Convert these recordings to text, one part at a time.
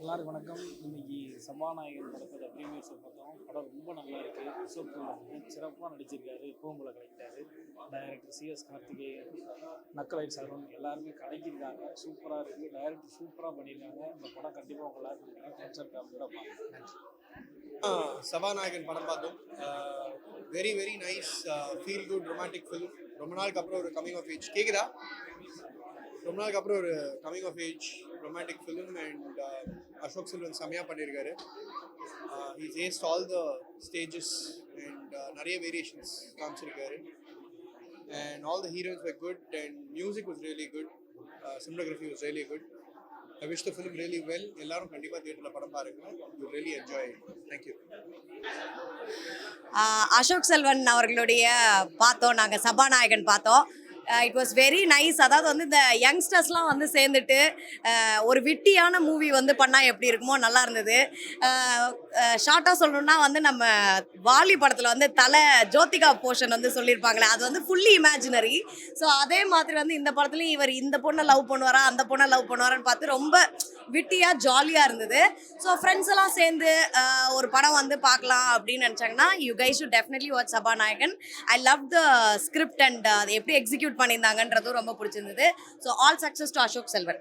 எல்லாருக்கும் வணக்கம். இன்னைக்கு சபாநாயகன் படத்தோட ப்ரீமியர் ஷோ பார்த்தோம். படம் ரொம்ப நல்லா இருக்கு. அசோக் குமார் சிறப்பாக நடிச்சிருக்காரு. பூம்புல கலெக்டாரு டைரக்டர் சிஎஸ் கார்த்திகேயன் நக்கலைட் சரவண் எல்லாருமே கலைக்கிருக்காங்க சூப்பராக இருக்கு. டைரக்டர் சூப்பராக பண்ணியிருக்காங்க. இந்த படம் கண்டிப்பாக உங்க எல்லாருக்கும் கேன்சர் ஃபேமிலியோட பார்க்கணும் சபாநாயகன் படம் பார்த்தோம். Very very nice feel good romantic film ரொம்ப நாளுக்கு அப்புறம் ஒரு கமிங் ஆஃப் ஏஜ் கேக்குதா? ரொம்ப நாளுக்கு அப்புறம் ஒரு coming of age romantic film and Ashok Selvan செம்மையாக பண்ணியிருக்காரு. He's aced all the stages and நிறைய variations காமிச்சிருக்காரு. And all the heroes were good and music was really good cinematography was really good I wish the film really well எல்லாரும் கண்டிப்பாக தியேட்டரில் படம் பாருங்க. You really enjoy thank you Ashok Selvan அவர்களுடைய பார்த்தோம். நாங்கள் சபாநாயகன் பார்த்தோம். இட் வாஸ் வெரி நைஸ் அதாவது வந்து இந்த யங்ஸ்டர்ஸ்லாம் வந்து சேர்ந்துட்டு uh, ஒரு விட்டியான மூவி வந்து பண்ணால் எப்படி இருக்குமோ நல்லா இருந்தது. Uh, uh, ஷார்ட்டாக சொல்லணும்னா வந்து நம்ம வாலி படத்தில் வந்து தலை ஜோதிகா போர்ஷன் வந்து சொல்லியிருப்பாங்களே அது வந்து ஃபுல்லி இமேஜினரி ஸோ அதே மாதிரி வந்து இந்த படத்துலையும் இவர் இந்த பொண்ணை லவ் பண்ணுவாரா அந்த பொண்ணை லவ் பண்ணுவாரான்னு பார்த்து ரொம்ப விட்டியாக ஜாலியாக இருந்தது. ஸோ ஃப்ரெண்ட்ஸ் எல்லாம் சேர்ந்து ஒரு படம் வந்து பார்க்கலாம் அப்படின்னு நினச்சாங்கன்னா you guys to definitely watch Sabanayagan. I love the script and அதை எப்படி எக்ஸிக்யூட் பண்ணியிருந்தாங்கன்றதும் ரொம்ப பிடிச்சிருந்தது. So all success to Ashok Selvan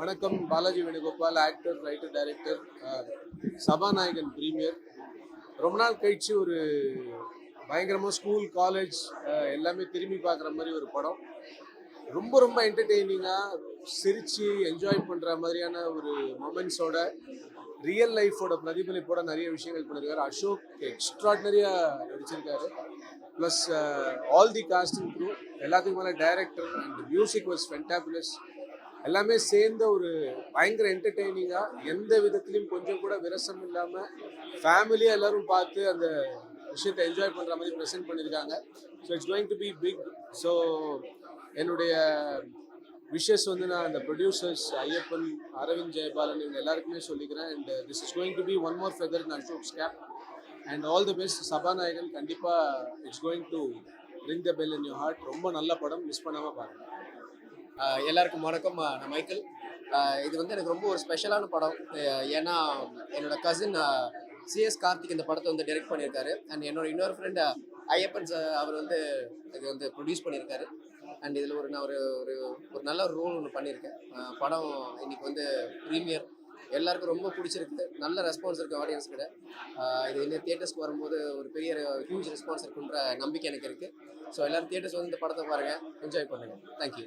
வணக்கம் Balaji Venugopal actor writer director Sabanayagan premiere ரொம்ப நாள் கழிச்சு ஒரு பயங்கரமாக ஸ்கூல் காலேஜ் எல்லாமே திரும்பி பார்க்குற மாதிரி ஒரு படம். ரொம்ப ரொம்ப என்டர்டெய்னிங்காக சிரித்து என்ஜாய் பண்ணுற மாதிரியான ஒரு மொமெண்ட்ஸோட ரியல் லைஃபோட பிரதிபலிப்போட நிறைய விஷயங்கள் பண்ணியிருக்காரு அசோக் எக்ஸ்ட்ராடினரியாக நடிச்சிருக்காரு. Plus all the casting crew எல்லாத்துக்கும் மேலே director and music was fantabulous எல்லாமே சேர்ந்த ஒரு பயங்கர என்டர்டெய்னிங்காக எந்த விதத்துலையும் கொஞ்சம் கூட விரசம் இல்லாமல் ஃபேமிலியாக எல்லோரும் பார்த்து அந்த விஷயத்தை என்ஜாய் பண்ணுற மாதிரி ப்ரெசென்ட் பண்ணியிருக்காங்க. So it's going to be big so என்னுடைய விஷஸ் வந்து நான் அந்த ப்ரொடியூசர்ஸ் ஐயப்பன் அரவிந்த் ஜெயபாலன் இவங்க எல்லாருக்குமே சொல்லிக்கிறேன். And this is going to be one more feather நான் Ashok's cap and all the best Sabanayagan. கண்டிப்பாக it's going to ring the bell in you heart ரொம்ப நல்ல படம். மிஸ் பண்ணாமல் பாருங்கள் எல்லாருக்கும் வணக்கம். நான் மைக்கேல். இது வந்து எனக்கு ரொம்ப ஒரு ஸ்பெஷலான படம். ஏன்னா என்னோட கசின் சிஎஸ் கார்த்திக் இந்த படத்தை வந்து டைரக்ட் பண்ணியிருக்காரு. அண்ட் என்னோட இன்னொரு ஃப்ரெண்ட் ஐயப்பன் சார் அவர் வந்து இது வந்து ப்ரொடியூஸ் பண்ணியிருக்காரு. அண்ட் இதில் ஒரு நான் ஒரு ஒரு ஒரு நல்ல ஒரு ரோல் ஒன்று பண்ணியிருக்கேன் படம் இன்னைக்கு வந்து ப்ரீமியர் எல்லாருக்கும் ரொம்ப பிடிச்சிருக்கு. நல்ல ரெஸ்பான்ஸ் இருக்குது ஆடியன்ஸ் கிட்ட. இது இன்னும் தியேட்டர்ஸ்க்கு வரும்போது ஒரு பெரிய ஹியூஜ் ரெஸ்பான்ஸ் இருக்குன்ற நம்பிக்கை எனக்கு இருக்குது ஸோ எல்லாரும் தியேட்டர்ஸ் வந்து இந்த படத்தை பாருங்கள் என்ஜாய் பண்ணுங்கள் தேங்க்யூ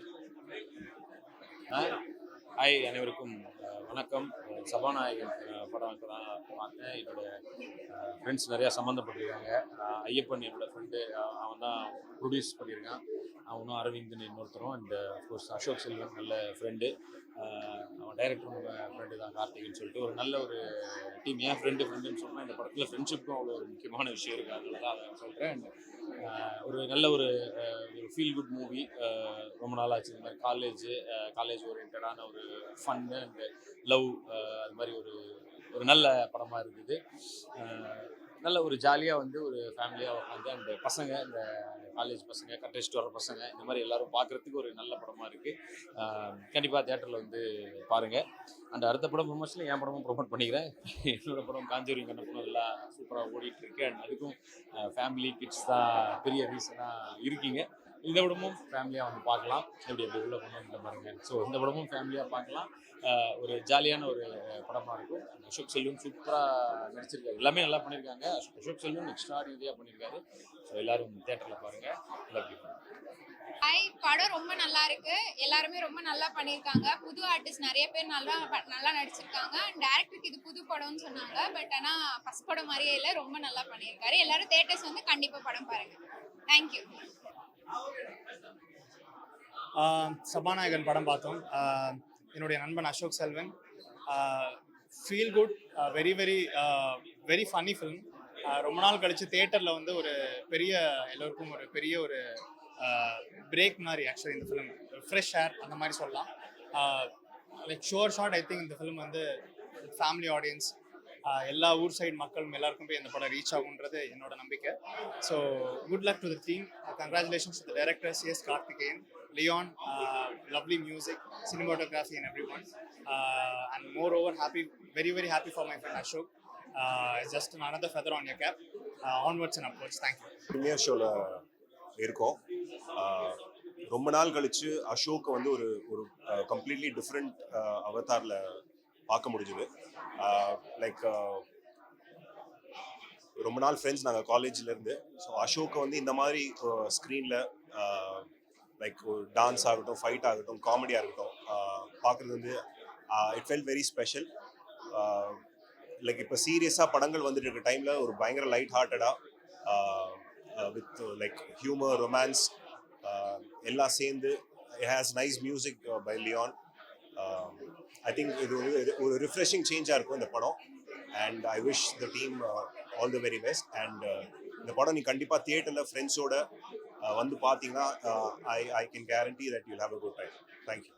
ஹாய் அனைவருக்கும் வணக்கம். சபாநாயகன் படம் இப்போ தான் பார்த்தேன். என்னோட ஃப்ரெண்ட்ஸ் நிறையா சம்மந்தப்பட்டிருக்காங்க. ஐயப்பன் என்னோடய ஃப்ரெண்டு அவன் தான் ப்ரொடியூஸ் பண்ணியிருக்கான். அவனும் அரவிந்த்னு இன்னொருத்தரும் and of course Ashok Selvan நல்ல ஃப்ரெண்டு அவன் டைரக்டரும் ஃப்ரெண்டு தான் கார்த்திக்னு சொல்லிட்டு. ஒரு நல்ல ஒரு டீம் ஏன் ஃப்ரெண்டு ஃப்ரெண்டுன்னு சொன்னால் இந்த படத்தில் ஃப்ரெண்ட்ஷிப்பும் அவ்வளோ ஒரு முக்கியமான விஷயம் இருக்குது. அதனால தான் அதை சொல்கிறேன் அண்ட் ஒரு நல்ல ஒரு ஒரு ஃபீல் குட் மூவி ரொம்ப நாள் ஆச்சு இந்த மாதிரி காலேஜ் காலேஜ் ஓரியன்டான ஒரு ஃபன்னு அண்ட் லவ் அது மாதிரி ஒரு ஒரு நல்ல படமாக இருந்தது. நல்ல ஒரு ஜாலியாக வந்து ஒரு ஃபேமிலியாக உட்காந்து அந்த பசங்க இந்த காலேஜ் பசங்க கட்டடிச்சுட்டு வர பசங்க இந்த மாதிரி எல்லாரும் பார்க்குறதுக்கு ஒரு நல்ல படமாக இருக்குது கண்டிப்பாக தேட்டரில் வந்து பாருங்கள் அண்ட் அடுத்த படம் ப்ரொமோஷனில் என் படமும் ப்ரொமோட் பண்ணிக்கிறேன். என்னோட படம் காஞ்சூரிங் படம் எல்லாம் சூப்பராக ஓடிட்டுருக்கு அண்ட் அதுக்கும் ஃபேமிலி கிட்ஸ் தான் பெரிய ரீசனாக இருக்கீங்க. இந்த படமும் ஃபேமிலியாக வந்து பார்க்கலாம். எப்படி எப்படி உள்ள கொண்டு பாருங்க. ஸோ இந்த படமும் ஃபேமிலியாக பார்க்கலாம். ஒரு ஜாலியான ஒரு படமாக இருக்கும். அசோக் செல்வன் சூப்பராக நடிச்சிருக்காரு. எல்லாமே நல்லா பண்ணியிருக்காங்க அசோக் அசோக் செல்வன் எக்ஸ்ட்ரா பண்ணியிருக்காரு ஸோ எல்லாரும் தேட்டரில் பாருங்கள் லவ் ஹாய் படம் ரொம்ப நல்லா இருக்கு. எல்லாருமே ரொம்ப நல்லா பண்ணியிருக்காங்க புது ஆர்டிஸ்ட் நிறைய பேர் நல்லா நல்லா நடிச்சிருக்காங்க. டேரக்டருக்கு இது புது படம்னு சொன்னாங்க. பட் ஆனால் ஃபஸ்ட் படம் மாதிரியே இல்லை. ரொம்ப நல்லா பண்ணியிருக்காரு எல்லாரும் தேட்டர்ஸ் வந்து கண்டிப்பாக படம் பாருங்க. தேங்க்யூ சபாநாயகன் படம் பார்த்தோம். என்னுடைய நண்பன் Ashok Selvan. Feel good very very very funny film ரொம்ப நாள் கழித்து தேட்டரில் வந்து ஒரு பெரிய எல்லோருக்கும் ஒரு பெரிய ஒரு பிரேக் மாதிரி ஆக்சுவலி இந்த ஃபிலிம் ஃப்ரெஷ் ஏர் அந்த மாதிரி சொல்லலாம். Like sure short I think இந்த ஃபிலிம் வந்து ஃபேமிலி ஆடியன்ஸ் எல்லா ஊர் சைடு மக்களும் எல்லாருக்கும் போய் இந்த படம் ரீச் ஆகுன்றது என்னோட நம்பிக்கை. So good luck to the team congratulations to director C S Karthikeyan Leon lovely music cinematography and everyone and moreover happy very very happy for my friend Ashok just another feather on your cap onwards and upwards upwards. Thank you. Premiere ஷோவில் இருக்கோம். Uh, ரொம்ப நாள் கழிச்சு அசோக் வந்து ஒரு ஒரு completely different அவதாரில் பார்க்க முடிஞ்சுது. லைக் ரொம்ப நாள் ஃப்ரெண்ட்ஸ் நாங்கள் காலேஜ்லேருந்து ஸோ அசோக்கை வந்து இந்த மாதிரி ஸ்க்ரீனில் லைக் டான்ஸ் ஆகட்டும் ஃபைட் ஆகட்டும் காமெடியாக இருக்கட்டும் பார்க்குறது வந்து it felt very special like இப்போ சீரியஸாக படங்கள் வந்துட்டு இருக்க டைமில் ஒரு பயங்கர லைட் ஹார்ட்டடாக வித் லைக் ஹியூமர் ரொமான்ஸ் எல்லாம் சேர்ந்து it has nice music by Leon I think இது வந்து இது ஒரு ரிஃப்ரெஷிங் சேஞ்சாக இருக்கும் இந்த படம். And I wish the team all the very best and இந்த படம் நீ கண்டிப்பாக தியேட்டரில் ஃப்ரெண்ட்ஸோட வந்து பார்த்தீங்கன்னா I I can guarantee that you'll have a good time thank you